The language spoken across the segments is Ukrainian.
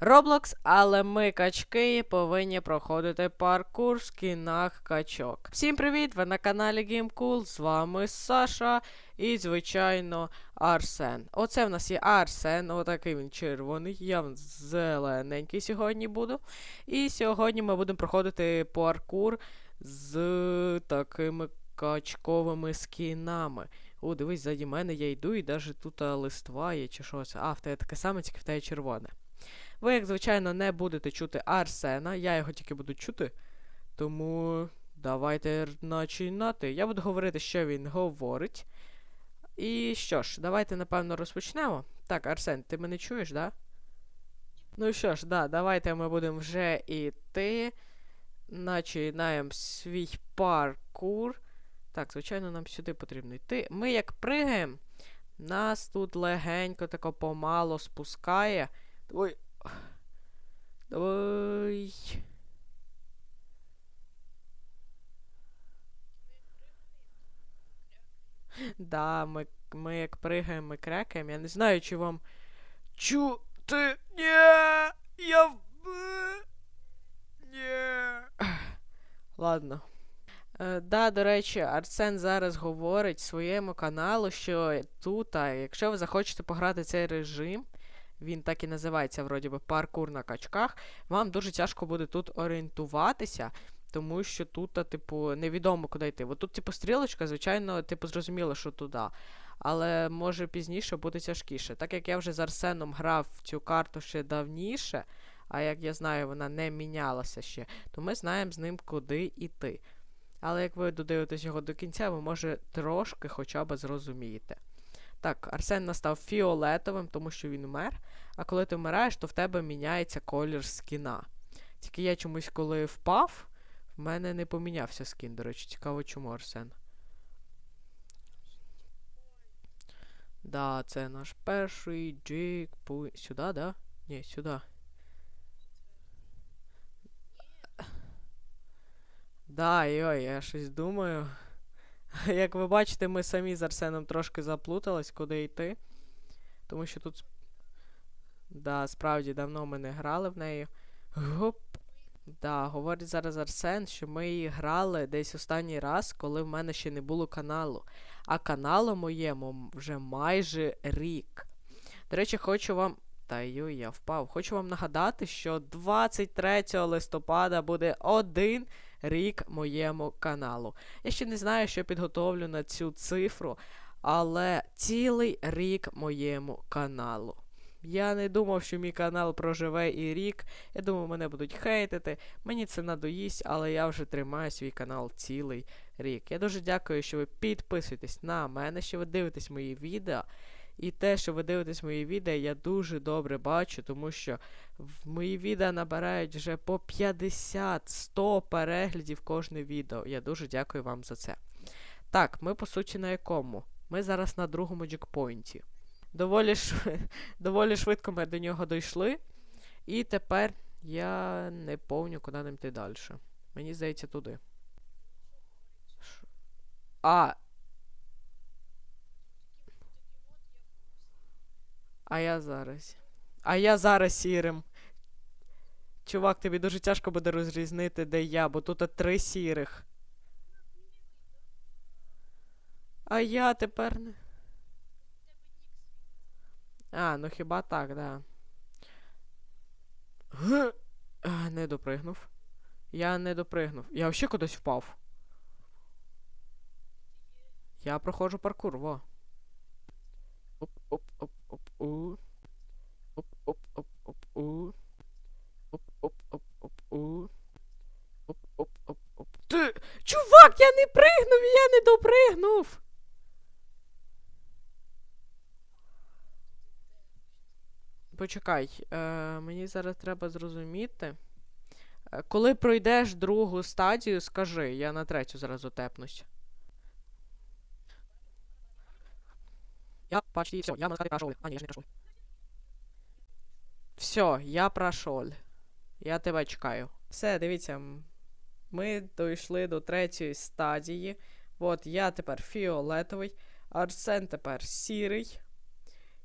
Roblox, але ми, качки, повинні проходити паркур в скінах качок. Всім привіт! Ви на каналі GameCool, з вами Саша і, звичайно, Арсен. Оце в нас є Арсен, отакий він червоний, я зелененький сьогодні буду. І сьогодні ми будемо проходити паркур з такими качковими скінами. О, дивись, ззаді мене я йду і навіть тут листва є чи щось. А, в тебе таке саме, тільки в тебе червоне. Ви, як звичайно, не будете чути Арсена, я його тільки буду чути. Тому давайте начинати. Я буду говорити, що він говорить. І що ж, давайте напевно розпочнемо. Так, Арсен, ти мене чуєш, да? Ну що ж, да, давайте ми будемо вже іти. Начинаємо свій паркур. Так, звичайно, нам сюди потрібно йти. Ми як пригаємо, нас тут легенько тако помало спускає. Ой. Ой. Да, ми, ми як пригаємо, ми крекаємо. Я не знаю, чи вам чути. Ні, я в... Ні. Ладно. Е, да, до речі, Арсен зараз говорить своєму каналу, що тут, а, якщо ви захочете пограти цей режим, він так і називається, вроді би, паркур на качках, вам дуже тяжко буде тут орієнтуватися, тому що тут, типу, невідомо куди йти. От тут, типу, стрілочка, звичайно, типу, зрозуміло, що туди. Але може пізніше буде тяжкіше. Так як я вже з Арсеном грав цю карту ще давніше, а як я знаю, вона не мінялася ще, то ми знаємо з ним, куди йти. Але як ви додивитесь його до кінця, ви може трошки хоча б зрозумієте. Так, Арсен настав фіолетовим, тому що він умер. А коли ти вмираєш, то в тебе міняється колір скіна. Тільки я чомусь, коли впав, в мене не помінявся скін. До речі, цікаво, чому Арсен. Да, це наш перший джик. Пу... Сюди, да? Ні, сюди. Да, йой, я щось думаю. Як ви бачите, ми самі з Арсеном трошки заплутались, куди йти. Тому що тут. Да, справді давно ми не грали в неї. Гоп. Да, говорить зараз Арсен, що ми її грали десь останній раз, коли в мене ще не було каналу. А каналу моєму вже майже рік. До речі, хочу вам. Та йой, я впав. Хочу вам нагадати, що 23 листопада буде один рік моєму каналу. Я ще не знаю, що підготовлю на цю цифру, але цілий рік моєму каналу. Я не думав, що мій канал проживе і рік. Я думав, мене будуть хейтити. Мені це надоїсть, але я вже тримаю свій канал цілий рік. Я дуже дякую, що ви підписуєтесь на мене, що ви дивитесь мої відео. І те, що ви дивитесь мої відео, я дуже добре бачу, тому що мої відео набирають вже по 50-100 переглядів кожне відео. Я дуже дякую вам за це. Так, ми по суті на якому? Ми зараз на другому джекпойнті. Доволі, шв... Доволі швидко ми до нього дійшли. І тепер я не помню, куди нам йти далі. Мені здається, туди. А. А я зараз. А я зараз сірим. Чувак, тобі дуже тяжко буде розрізнити, де я, бо тут три сірих. А я тепер не. А, ну хіба так, да. Не допригнув. Я не допригнув. Я взагалі кудись впав. Я проходжу паркур, во. У. Оп, оп, оп, у. Оп, оп, оп, оп, у. Оп, оп, оп, оп. Чувак, я не пригнув, я не допригнув! Почекай, е, мені зараз треба зрозуміти. Е, коли пройдеш другу стадію, скажи, я на третю зразу тепнусь. Я почти все, я стадии прошел. А, ні, я ж не прошел. Все, я прошел. Я тебе чекаю. Все, дивіться. Ми дійшли до третьої стадії. От я тепер фіолетовий, Арсен тепер сірий.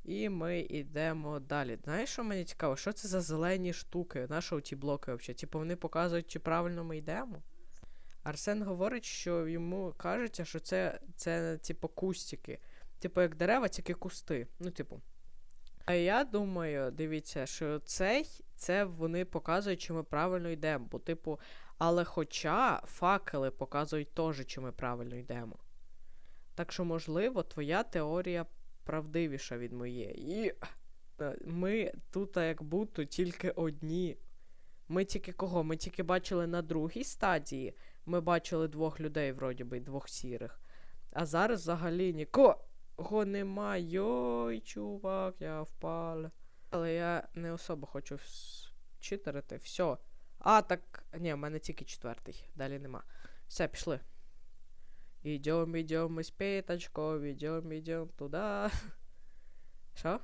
І ми йдемо далі. Знаєш, що мені цікаво? Що це за зелені штуки? Наші ті блоки взагалі? Типу вони показують, чи правильно ми йдемо? Арсен говорить, що йому кажеться, що це, це типу, кустики. Типу, як дерева, тільки кусти. Ну, типу. А я думаю, дивіться, що цей, це вони показують, чи ми правильно йдемо. Бо, типу, але хоча факели показують теж, чи ми правильно йдемо. Так що, можливо, твоя теорія правдивіша від моєї. Е, ми тут як будто тільки одні. Ми тільки кого? Ми тільки бачили на другій стадії. Ми бачили двох людей, вроді би, двох сірих. А зараз взагалі нікого немає. Йой, чувак, я впав. Але я не особо хочу читерити. Все. А, так. Ні, в мене тільки четвертий. Далі нема. Все, пішли. Ідем, ідем ми з п'ятачком, ідем, ідем туди. Що?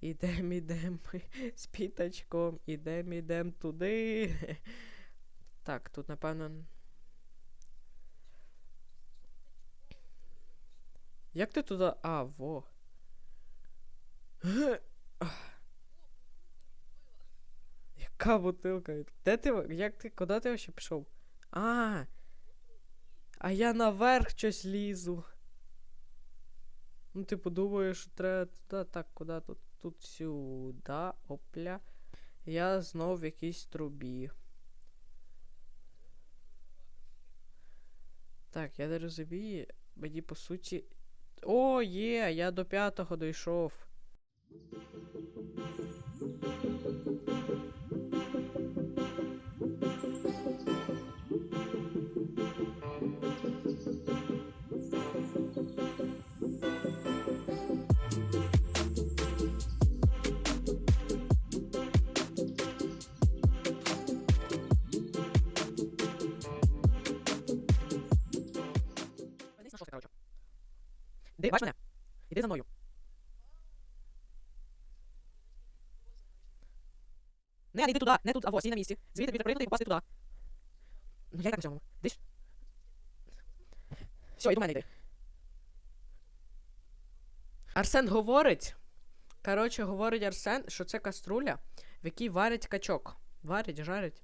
Ідем, ідем з п'ятачком, ідем, ідем туди. Так, тут, напевно. Як ти туди. А, во. Яка бутилка? Де ти? Як ти? Куди ти вообще пішов? А. А я наверх щось лізу. Ну, типу, думаю, що треба туди. Так, куди тут? Тут сюди. Опля. Я знов в якійсь трубі. Так, я не розумію. Мені по суті. О, є! Я до п'ятого дійшов. Де, бач мене? Іди за мною. Не, не йди туди, не туди, а ось, стій на місці. Звідти тобі прийти і попасти туди. Ну я і так на цьому. Десь. Все, і до мене йди. Арсен говорить. Коротше, говорить Арсен, що це каструля, в якій варять качок. Варять, жарять.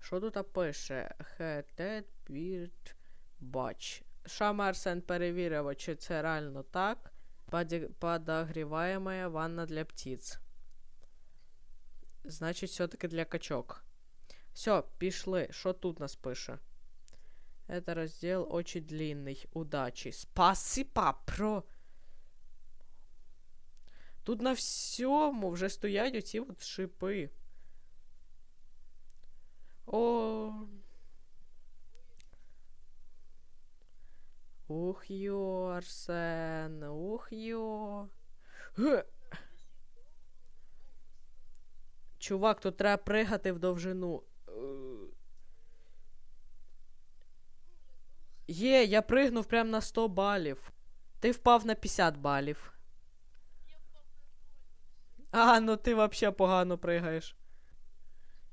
Що тут пише? Хетет бірт бач. Шама Арсен перевірив, чи це реально так. Поді- Подогріваємая ванна для птиць. Значить, все-таки для качок. Все, пішли. Що тут нас пише? Это розділ очень длинний. Удачі. Спасибо, про. Тут на всьому вже стоять оці от шипи. О. Ух йо, Арсен, ух йо. Чувак, тут треба пригати в довжину. Є, я пригнув прям на 100 балів. Ти впав на 50 балів. А, ну ти вообще погано пригаєш.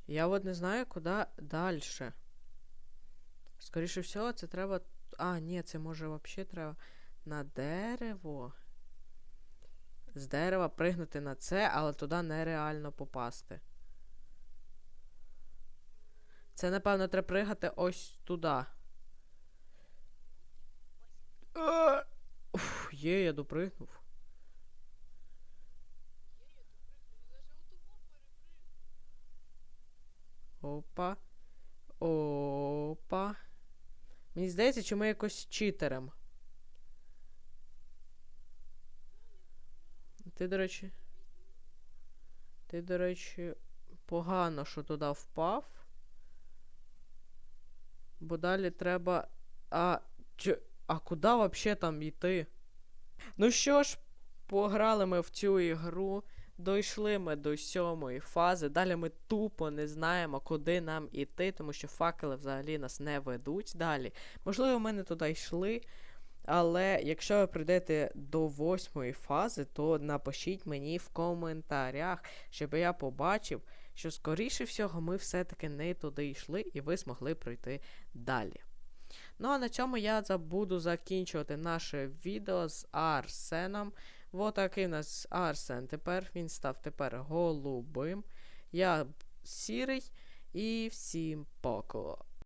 Я от не знаю, куди далі. Скоріше всього, це треба. А, ні, це може взагалі треба на дерево. З дерева пригнути на це, але туди нереально попасти. Це, напевно, треба пригати ось туди. Уф, є, я допригнув. Опа. Опа. Мені здається, чи ми якось читерем. Ти, до речі. Ти, до речі, погано, що туди впав. Бо далі треба. А. Чи... А куди взагалі там йти? Ну що ж, пограли ми в цю ігру. Дійшли ми до сьомої фази. Далі ми тупо не знаємо, куди нам іти, тому що факели взагалі нас не ведуть далі. Можливо, ми не туди йшли. Але якщо ви прийдете до восьмої фази, то напишіть мені в коментарях, щоб я побачив, що скоріше всього ми все-таки не туди йшли, і ви змогли пройти далі. Ну а на цьому я забуду закінчувати наше відео з Арсеном. Вот такий у нас Арсен. Тепер він став тепер голубим. Я сірий. І всім пока.